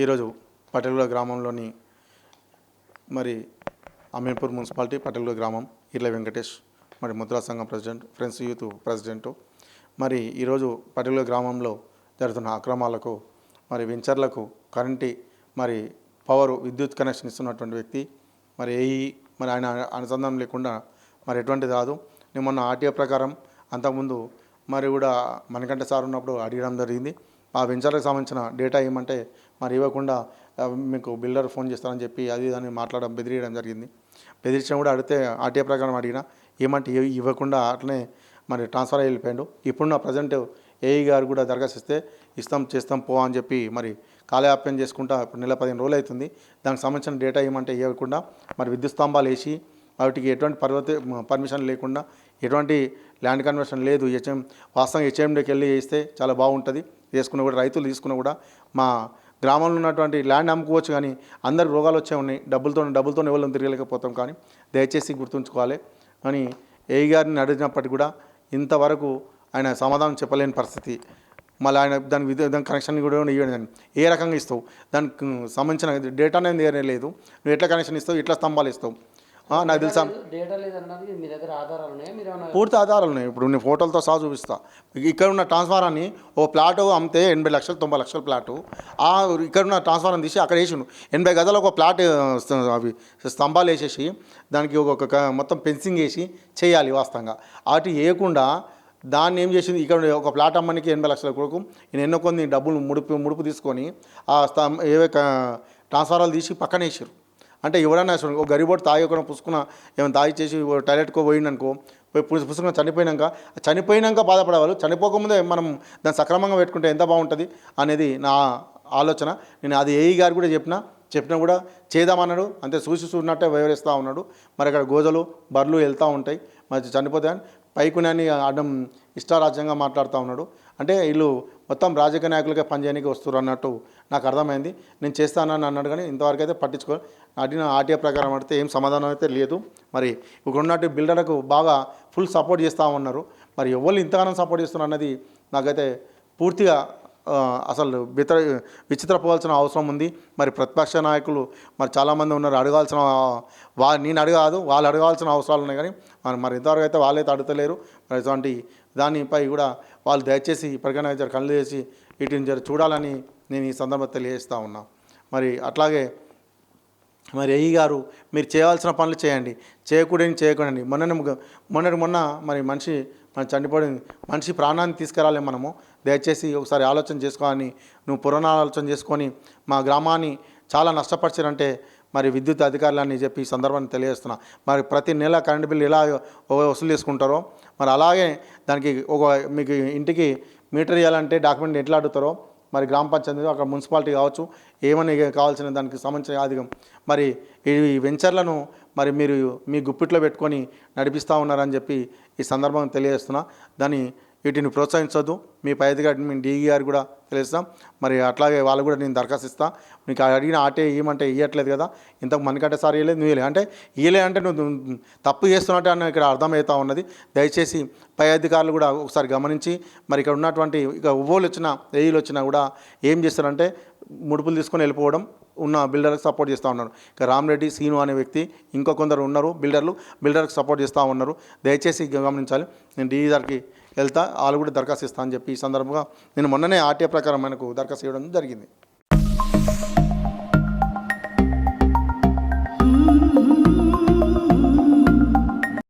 ఈరోజు పటేలుగూడ గ్రామంలోని మరి అమీన్పూర్ మున్సిపాలిటీ పటేలుగూడ గ్రామం ఇర్ల వెంకటేష్ మరి ముద్రా సంఘం ప్రెసిడెంట్ ఫ్రెండ్స్ యూత్ ప్రెసిడెంట్. మరి ఈరోజు పటేలుగూడ గ్రామంలో జరుగుతున్న అక్రమాలకు మరి వెంచర్లకు కరెంటు మరి పవర్ విద్యుత్ కనెక్షన్ ఇస్తున్నటువంటి వ్యక్తి మరి ఏఈ మరి ఆయన అనుసంధానం లేకుండా మరి ఎటువంటిది రాదు. నేను మొన్న ఆర్టీఓ ప్రకారం అంతకుముందు మరి కూడా మనకంటే సార్ ఉన్నప్పుడు అడగడం జరిగింది. ఆ వెంచర్లకు సంబంధించిన డేటా ఇవ్వమంటే మరి ఇవ్వకుండా మీకు బిల్డర్ ఫోన్ చేస్తారని చెప్పి అది దాన్ని మాట్లాడడం బెదిరియడం జరిగింది. బెదిరించడం కూడా అడిగితే ఆర్టీఏ ప్రకారం అడిగినా ఏమంటే ఇవ్వకుండా అట్లనే మరి ట్రాన్స్ఫర్ అయ్యి వెళ్ళిపోయాడు. ఇప్పుడున్న ప్రజెంట్ ఏఈ గారు కూడా దరఖాస్తు ఇస్తే ఇస్తాం చేస్తాం పో అని చెప్పి మరి కాలయాప్యం చేసుకుంటా ఇప్పుడు నెల పదిహేను రోజులు అవుతుంది. దానికి సంబంధించిన డేటా ఏమంటే ఇవ్వకుండా మరి విద్యుత్ స్తంభాలు వేసి వాటికి ఎటువంటి పర్వత పర్మిషన్ లేకుండా ఎటువంటి ల్యాండ్ కన్వర్షన్ లేదు. హెచ్ఎం వాస్తవంగా హెచ్ఎండికి వెళ్ళి వేస్తే చాలా బాగుంటుంది. వేసుకున్న కూడా రైతులు తీసుకున్న కూడా మా గ్రామంలో ఉన్నటువంటి ల్యాండ్ అమ్ముకోవచ్చు కానీ అందరు రోగాలు వచ్చే ఉన్నాయి. డబ్బులతో డబ్బులతో ఎవరు తిరగలేకపోతాం కానీ దయచేసి గుర్తుంచుకోవాలి. అని ఏఈ గారిని అడిగినప్పటికీ కూడా ఇంతవరకు ఆయన సమాధానం చెప్పలేని పరిస్థితి. మళ్ళీ ఆయన దాని విధ దాని కనెక్షన్ కూడా ఇవ్వడం ఏ రకంగా ఇస్తావు? దానికి సంబంధించిన డేటా అనేది ఏమీ లేదు. నువ్వు ఎట్లా కనెక్షన్ ఇస్తావు? ఎట్లా స్తంభాలు ఇస్తావు? నాకు తెలుసా. పూర్తి ఆధారాలు ఉన్నాయి. ఇప్పుడు నేను ఫోటోలతో సహా చూపిస్తా. ఇక్కడ ఉన్న ట్రాన్స్ఫారాన్ని ఓ ప్లాట్ అమ్మితే ఎనభై లక్షలు తొంభై లక్షల ప్లాటు ఆ ఇక్కడ ఉన్న ట్రాన్స్ఫారం తీసి అక్కడ వేసిండు. ఎనభై గదాలు ఒక ప్లాట్ అవి స్తంభాలు వేసేసి దానికి ఒక మొత్తం ఫెన్సింగ్ వేసి చేయాలి వాస్తవంగా. వాటి వేయకుండా దాన్ని ఏం చేసింది ఇక్కడ ఒక ప్లాట్ అమ్మనికి ఎనభై లక్షల కొరకు నేను ఎన్నో కొన్ని డబ్బులు ముడుపు ముడుపు తీసుకొని ఆ స్తం ఏవే ట్రాన్స్ఫారాలు తీసి పక్కన వేసారు అంటే ఎవరన్నా ఒక గరిబోటు తాగి ఒక పుసుకున్న ఏమైనా తాగి చేసి ఓ టాయిలెట్కో పోయిందనుకో పోయి పుసు పుసుకున్న చనిపోయినాక చనిపోయినాక బాధపడేవాళ్ళు. చనిపోకముందే మనం దాన్ని సక్రమంగా పెట్టుకుంటే ఎంత బాగుంటుంది అనేది నా ఆలోచన. నేను అది ఏఈ గారు కూడా చెప్పిన చెప్పినా కూడా చేద్దామన్నాడు. అంతే చూసి చూసినట్టే వివరిస్తూ ఉన్నాడు. మరి అక్కడ గోజలు బర్రెలు వెళ్తూ ఉంటాయి. మరి చనిపోతే పైకునని ఆడడం ఇష్టారాజ్యంగా మాట్లాడుతూ ఉన్నాడు. అంటే వీళ్ళు మొత్తం రాజకీయ నాయకులకే పనిచేయడానికి వస్తారు అన్నట్టు నాకు అర్థమైంది. నేను చేస్తానని అన్నాడు కానీ ఇంతవరకు అయితే పట్టించుకో అడిగిన ఆర్టీఏ ప్రకారం అడితే ఏం సమాధానం అయితే లేదు. మరి ఇక్కడ బిల్డర్లకు బాగా ఫుల్ సపోర్ట్ చేస్తూ ఉన్నారు. మరి ఎవరు ఇంతగానో సపోర్ట్ చేస్తున్నారు అన్నది నాకైతే పూర్తిగా అసలు వితర విచిత్రపోవాల్సిన అవసరం ఉంది. మరి ప్రతిపక్ష నాయకులు మరి చాలామంది ఉన్నారు అడగాల్సిన వా నేను అడగాదు వాళ్ళు అడగాల్సిన అవసరాలు ఉన్నాయి కానీ మరి మరి ఇంతవరకు అయితే వాళ్ళైతే అడుగుతలేరు. మరి ఇటువంటి దానిపై కూడా వాళ్ళు దయచేసి ఇప్పటికైనా జర కళ్ళు చేసి వీటిని జర చూడాలని నేను ఈ సందర్భంగా తెలియజేస్తా ఉన్నా. మరి అట్లాగే మరి అయ్యి గారు మీరు చేయాల్సిన పనులు చేయండి. చేయకూడని చేయకూడని మొన్న మొన్నటి మొన్న మరి మనిషి మన చనిపోయింది మనిషి ప్రాణాన్ని తీసుకురాలే మనము. దయచేసి ఒకసారి ఆలోచన చేసుకోవాలని నువ్వు పురాణాలోచన చేసుకొని మా గ్రామాన్ని చాలా నష్టపరిచారంటే మరి విద్యుత్ అధికారులని చెప్పి ఈ సందర్భాన్ని తెలియజేస్తున్నా. మరి ప్రతి నెల కరెంటు బిల్లు ఎలా వసూలు చేసుకుంటారో మరి అలాగే దానికి ఒక మీకు ఇంటికి మీటర్ ఇవ్వాలంటే డాక్యుమెంట్ ఎట్లా అడుగుతారో మరి గ్రామ పంచాయతీ అక్కడ మున్సిపాలిటీ కావచ్చు ఏమని కావాల్సిన దానికి సంబంధించిన అధికం మరి ఈ వెంచర్లను మరి మీరు మీ గుప్పిట్లో పెట్టుకొని నడిపిస్తూ ఉన్నారని చెప్పి ఈ సందర్భంగా తెలియజేస్తున్నా. దాన్ని వీటిని ప్రోత్సహించొద్దు. మీ పై అధికారి మీ డీఈ గారు కూడా తెలుస్తాం. మరి అట్లాగే వాళ్ళు కూడా నేను దరఖాస్తు ఇస్తాను నీకు అడిగిన ఆటే ఇవ్వమంటే ఇవ్వట్లేదు కదా. ఇంతకు మనకంటే సార్ ఇవ్వలేదు నువ్వు ఇవ్వలే అంటే ఇవ్వలే అంటే నువ్వు తప్పు చేస్తున్నట్టు అని ఇక్కడ అర్థమవుతా ఉన్నది. దయచేసి పై అధికారులు కూడా ఒకసారి గమనించి మరి ఇక్కడ ఉన్నటువంటి ఇక ఉవ్వోలు వచ్చినా ఏఈలు వచ్చినా కూడా ఏం చేస్తారంటే ముడుపులు తీసుకొని వెళ్ళిపోవడం ఉన్న బిల్డర్కి సపోర్ట్ చేస్తూ ఉన్నారు. ఇక రామ్రెడ్డి సీను అనే వ్యక్తి ఇంకో కొందరు ఉన్నారు బిల్డర్లు. బిల్డర్కి సపోర్ట్ చేస్తూ ఉన్నారు. దయచేసి గమనించాలి. నేను డీఈ వెళ్తా వాళ్ళు కూడా దరఖాస్తు ఇస్తా అని చెప్పి ఈ సందర్భంగా నేను మొన్ననే ఆర్టీఏ ప్రకారం మనకు దరఖాస్తు ఇవ్వడం జరిగింది.